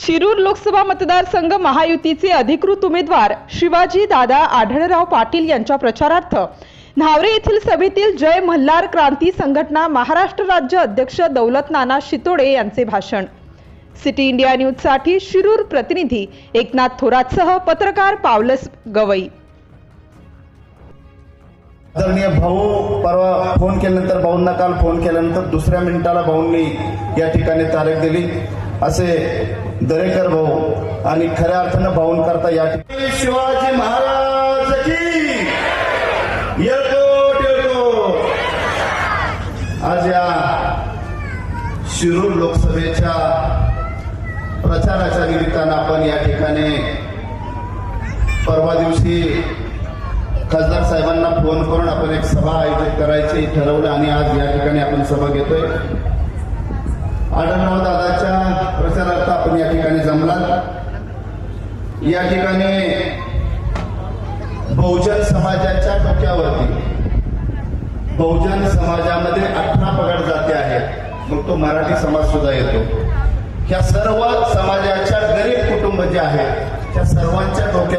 शिरूर लोकसभा मतदारसंघ महायुतीचे अधिकृत उमेदवार शिवाजी दादा आढळराव पाटील यांच्या प्रचारार्थ. न्हावरे येथील सभेतील जय मल्हार क्रांती संघटना महाराष्ट्र राज्य अध्यक्ष दौलत नाना शितोडे यांचे भाषण. सिटी इंडिया न्यूजसाठी शिरूर प्रतिनिधी एकनाथ थोरातसह पत्रकार पावलस गवई. आदरणीय भाऊ परवा फोन केल्यानंतर भाऊंना काल फोन केल्यानंतर दुसऱ्या मिनिटाला भाऊंनी या ठिकाणी तारीख दिली. असे दरेकर भाऊ आणि खऱ्या अर्थानं भाऊन करता या ठिकाणी. शिवाजी महाराज की? येतो येतो आज या शिरूर लोकसभेच्या प्रचाराच्या निमित्तानं आपण या ठिकाणी परवा दिवशी खासदार साहेबांना फोन करून आपण एक सभा आयोजित करायची ठरवलं आणि आज या ठिकाणी आपण सभा घेतोय. आढळराव दादा प्रचारार्थ आपण या ठिकाणी जमलात या ठिकाणी बहुजन समाजाच्या डोक्यावरती बहुजन समाजामध्ये अठरा पगड जाती आहेत. मग तो मराठी समाज सुद्धा येतो. ह्या सर्व समाजाच्या गरीब कुटुंब जे आहेत त्या सर्वांच्या डोक्या